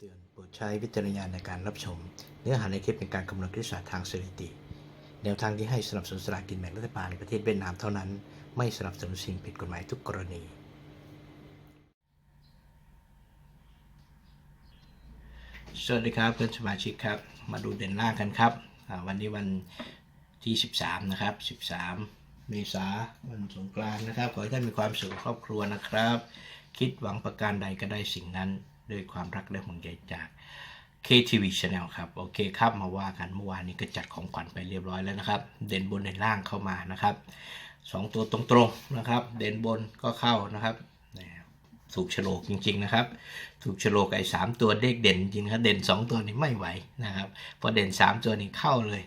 เตือนโปรดใช้วิจารณญาณในการรับชม เนื้อหาในคลิปเป็นการคำนวณคณิตศาสตร์ทางสถิติ แนวทางที่ให้สนับสนุนสลากกินแบ่งรัฐบาลในประเทศเวียดนามเท่านั้น ไม่สนับสนุนสิ่งผิดกฎหมายทุกกรณี สวัสดีครับเพื่อนสมาชิกครับ มาดูเด่นล่างกันครับ วันนี้วันที่ 13 นะครับ 13 เมษาวันสงกรานต์นะครับ ขอให้ท่านมีความสุขครอบครัวนะครับ คิดหวังประการใดก็ได้สิ่งนั้น ด้วยความรักและห่วงใยจาก KTV Channel ครับ โอเคครับมาว่ากันเมื่อวานนี้ก็จัดของขวัญไปเรียบร้อยแล้วนะครับ เด่นบนเด่นล่างเข้ามานะครับสองตัวตรงๆนะครับ เด่นบนก็เข้านะครับถูกโฉลกจริง ๆ นะครับ ถูกโฉลกไอ้สามตัวเลขเด่นจริงครับเด่นสองตัวนี้ไม่ไหวนะครับพอเด่นสามตัวนี้เข้าเลย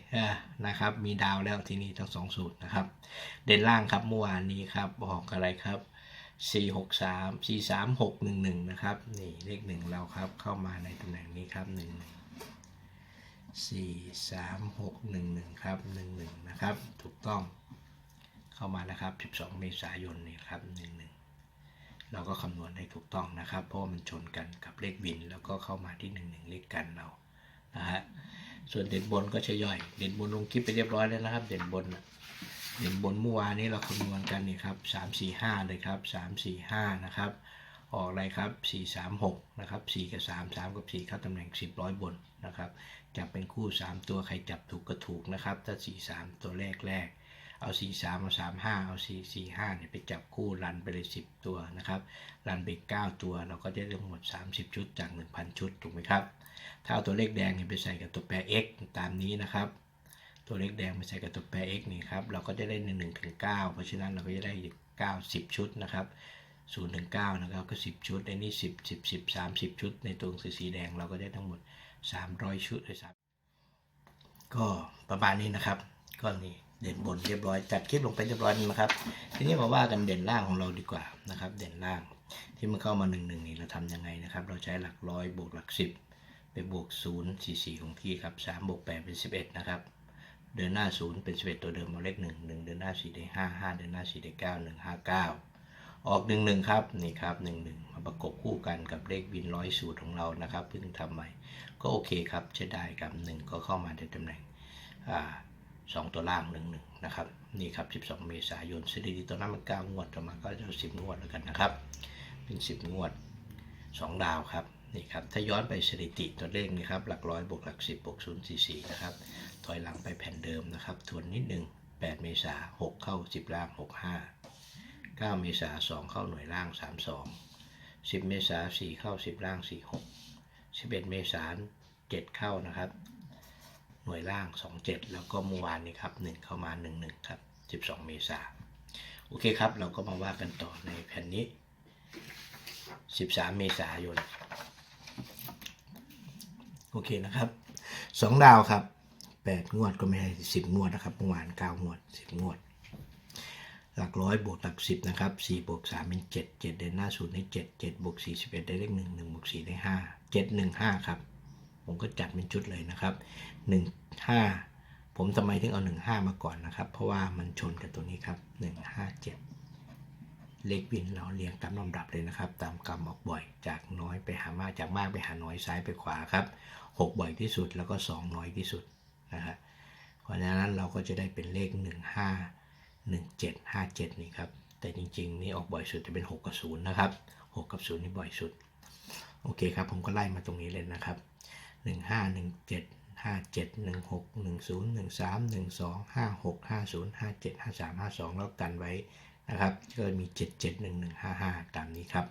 นะครับ มีดาวแล้วที่นี้ทั้งสองสูตรนะครับ เด่นล่างครับเมื่อวานนี้ครับบอกอะไรครับ สี่หกสามสี่สามหกหนึ่งหนึ่งนะครับ นี่เลขหนึ่งเราครับเข้ามาในตำแหน่งนี้ครับหนึ่งหนึ่งสี่สามหกหนึ่งหนึ่งครับหนึ่งหนึ่งนะครับ ถูกต้องเข้ามานะครับสิบสองเมษายนนี่ครับหนึ่งหนึ่งเราก็คำนวณได้ถูกต้องนะครับ เพราะมันชนกันกับเลขบิน แล้วก็เข้ามาที่หนึ่งหนึ่งเลขกันเรานะฮะส่วนเด่นบนก็จะย่อย เด่นบนลงคลิปไปเรียบร้อยแล้วนะครับ เด่นบนน่ะ เด่นบนเมื่อวานนี้เราคำนวณกันนี่ครับสามสี่ห้าเลยครับสามสี่ห้านะครับออกอะไรครับสี่สามหกนะครับสี่กับสามสามกับสี่เข้าตำแหน่งสิบร้อยบนนะครับ จับเป็นคู่สามตัว ใครจับถูกก็ถูกนะครับ ถ้าสี่สามตัวแรกแรก เอาสี่สามเอาสามห้าเอาสี่สี่ห้าเนี่ยไปจับคู่รันไปเลยสิบตัวนะครับ รันไปเก้าตัวเราก็จะได้ทั้งหมด 30 ชุดจาก 1,000 ชุด ถูกไหมครับ ถ้าเอาตัวเลขแดงเนี่ยไปใส่กับตัวแปร x ตามนี้นะครับ ตัวเลขแดงไปใส่กับตัวแปร x นี่ครับ เราก็จะได้ใน1ถึง9เพราะฉะนั้นเราก็จะได้9 10 ชุดนะครับ0ถึง9นะครับก็ 10 ชุดในนี้ 10 10 10 30 ชุด ในตัวหนังสือสีแดงเราก็ได้ทั้งหมด 300 ชุดเลยครับก็ประมาณนี้นะครับ ก็นี่เด่นบนเรียบร้อย จัดคลิปลงไปเรียบร้อยนะครับ ทีนี้มาว่ากันเด่นล่างของเราดีกว่านะครับ เด่นล่างที่มันเข้ามา1นึนี่เราทำยังไงนะครับ เราใช้หลักร้อยบวกหลัก 10 ไปบวก 0 4 4 ของที่ครับ3บวก8เป็น 11 นะครับ เดินหน้า 0 เป็น 11 ตัวเดิมเอาเลข 1 1 เดินหน้า 4 ได้ 5 5 เดินหน้า 4 ได้ 9 1 5 9ออก1 1ครับนี่ครับ1 1มาประกบคู่กันกับเลขบินร้อยสูตรของเรานะครับเพิ่งทำใหม่ก็โอเคครับใช้ได้กับ1ก็เข้ามาในตำแหน่งอ่าสองตัวล่าง1 1นะครับนี่ครับ 12 เมษายนสถิติตัวนั้นมัน9งวดต่อมาก็จะ10 งวดแล้วกันนะครับ เป็น 10 งวด 2 ดาวครับ นี่ครับถ้าย้อนไปสถิติตัวเลขนี่ครับหลักร้อยบวกหลัก10บวก0 4 4นะครับถอยหลังไปแผ่นเดิมนะครับทวนนิดนึง8เมษา6เข้า10ล่าง65 9เมษา2เข้าหน่วยล่าง32 10เมษา4เข้า10ล่าง46 11เมษา7เข้านะครับ หน่วยล่าง27แล้วก็เมื่อวานนี้ครับ1เข้ามา11ครับ12เมษาโอเคครับ เราก็มาว่ากันต่อในแผ่นนี้ 13 เมษายน โอเคนะครับสองดาวครับแปดงวดก็ไม่ใช่สิบงวดนะครับเมื่อวานเก้างวดสิบงวด หลักร้อยบวกหลักสิบนะครับสี่บวกสามเป็นเจ็ดเจ็ดได้หน้าศูนย์ได้เจ็ดเจ็ดบวกสี่สิบเอ็ดได้เลขหนึ่งหนึ่งบวกสี่ได้ห้าเจ็ดหนึ่งห้าครับ ผมก็จัดเป็นชุดเลยนะครับหนึ่งห้าผมทำไมถึงเอาหนึ่งห้ามาก่อนนะครับ เพราะว่ามันชนกับตัวนี้ครับหนึ่งห้าเจ็ด เลขวินเราเรียงตามลำดับเลยนะครับ ตามกรรมออกบ่อยจากน้อยไปหามากจากมากไปหาน้อยซ้ายไปขวาครับ6บ่อยที่สุดแล้วก็ 2 น้อยที่สุดนะฮะเพราะฉะนั้นเราก็จะได้เป็นเลข 1 5 1 7 5 7 นี่ครับ แต่จริงๆ นี่ออกบ่อยสุดจะเป็น 6 กับ 0 นะครับ 6 กับ 0 นี่บ่อยสุด โอเคครับ ผมก็ไล่มาตรงนี้เลยนะครับ 1 5 1 7 5 7 1 6 1 0 1 3 1 2 5 6 5 0 5 7 5 3 5 2 แล้วกันไว้ นะครับก็มี 7 7 1 1 5 5 ตามนี้ครับ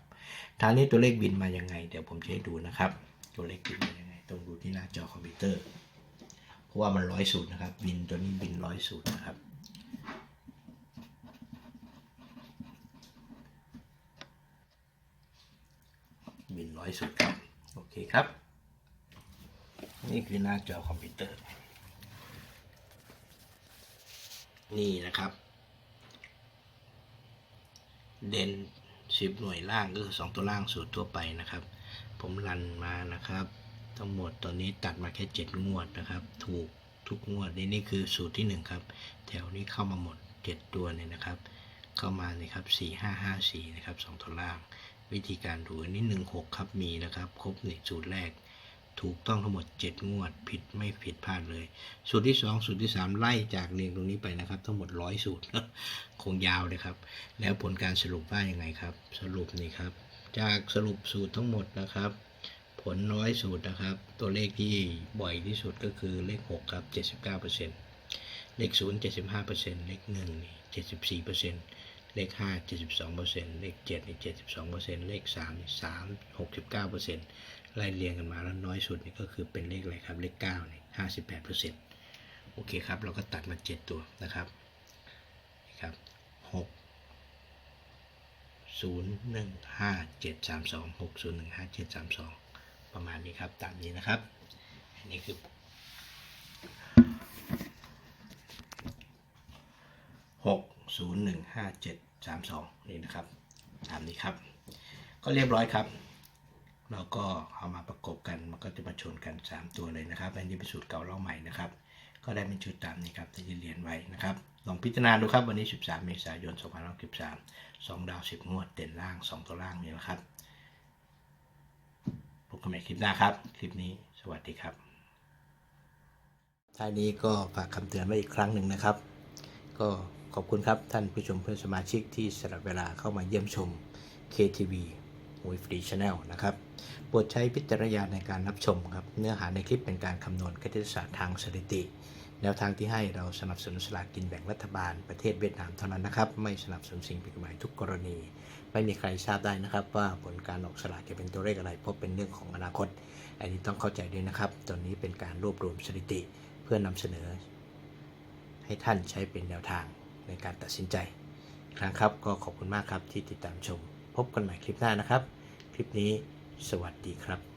ทางนี้ตัวเลขบินมายังไง เดี๋ยวผมจะให้ดูนะครับ ตัวเลขบินมายังไง ต้องดูที่หน้าจอคอมพิวเตอร์ เพราะว่ามันร้อยสูตรนะครับ บินตัวนี้บินร้อยสูตรนะครับบินร้อยสุดครับ โอเคครับ นี่คือหน้าจอคอมพิวเตอร์ นี่นะครับ เด่นสิบหน่วยล่างก็คือสองตัวล่างสูตรทั่วไปนะครับ ผมรันมานะครับ ทั้งหมดตอนนี้ตัดมาแค่เจ็ดงวดนะครับ ถูกทุกงวดนี่นี่คือสูตรที่หนึ่งครับ แถวนี้เข้ามาหมดเจ็ดตัวเนี่ยนะครับ เข้ามาเลยครับสี่ห้าห้าสี่นะครับสองตัวล่าง วิธีการถูอันนี้หนึ่งหกครับมีนะครับ ครบในสูตรแรก ถูกต้องทั้งหมด 7 งวด ผิดไม่ผิดพลาดเลย สูตรที่ 2 สูตรที่ 3 ไล่จากเรียงตรงนี้ไปนะครับ ทั้งหมดร้อยสูตรคงยาวเลยครับ แล้วผลการสรุปว่ายังไงครับ สรุปนี่ครับ จากสรุปสูตรทั้งหมดนะครับ ผลร้อยสูตรนะครับ ตัวเลขที่บ่อยที่สุดก็คือเลข 6 ครับ 79%เลข 0 75%เลข1นี่74%เลข 5 72%เลข 7 72%เลข 3 3 69% ไล่เรียงกันมาแล้วน้อยสุดนี่ก็คือเป็นเลขอะไรครับเลข9นี่58%โอเคครับ เราก็ตัดมา7ตัวนะครับนี่ครับ6 0 1 5 7 3 2 6 0 1 5 7 3 2ประมาณนี้ครับตามนี้นะครับอันนี้คือหกศูนย์หนึ่งห้าเจ็ดสามสองนี่นะครับตามนี้ครับ ก็เรียบร้อยครับ เราก็เอามาประกบกันมันก็จะมาชนกัน 3 ตัวเลยนะครับอันนี้เป็นสูตรเก่าเล่าใหม่นะครับก็ได้เป็นชุดตามนี้ครับที่เรียนไว้นะครับลองพิจารณาดูครับวันนี้ 13 เมษายน 2563 2 ดาว 10 งวด เด่นล่าง 2 ตัวล่างนี่นะครับพบกันใหม่คลิปหน้าครับ คลิปนี้สวัสดีครับท้ายนี้ก็ฝากคำเตือนไว้อีกครั้งหนึ่งนะครับ ก็ขอบคุณครับท่านผู้ชมเพื่อนสมาชิกที่สละเวลาเข้ามาเยี่ยมชม KTV วยฟรีช n แนลนะครับโปรดใช้พิจารณาในการรับชมครับ เนื้อหาในคลิปเป็นการคำนวณคณิตศาสตร์ทางสถิติ แนวทางที่ให้เราสนับสนุนสลากกินแบ่งรัฐบาลประเทศเวียดนามเท่านั้นนะครับ ไม่สนับสนุนสิ่งผิดกฎหมายทุกกรณี ไม่มีใครทราบได้นะครับ ว่าผลการออกสลากจะเป็นตัวเลขอะไรเพราะเป็นเรื่องของอนาคต อันนี้ต้องเข้าใจด้วยนะครับตอนนี้เป็นการรวบรวมสถิติ เพื่อนำเสนอ ให้ท่านใช้เป็นแนวทางในการตัดสินใจครั้งครับก็ขอบคุณมากครับที่ติดตามชม พบกันใหม่คลิปหน้านะครับ คลิปนี้สวัสดีครับ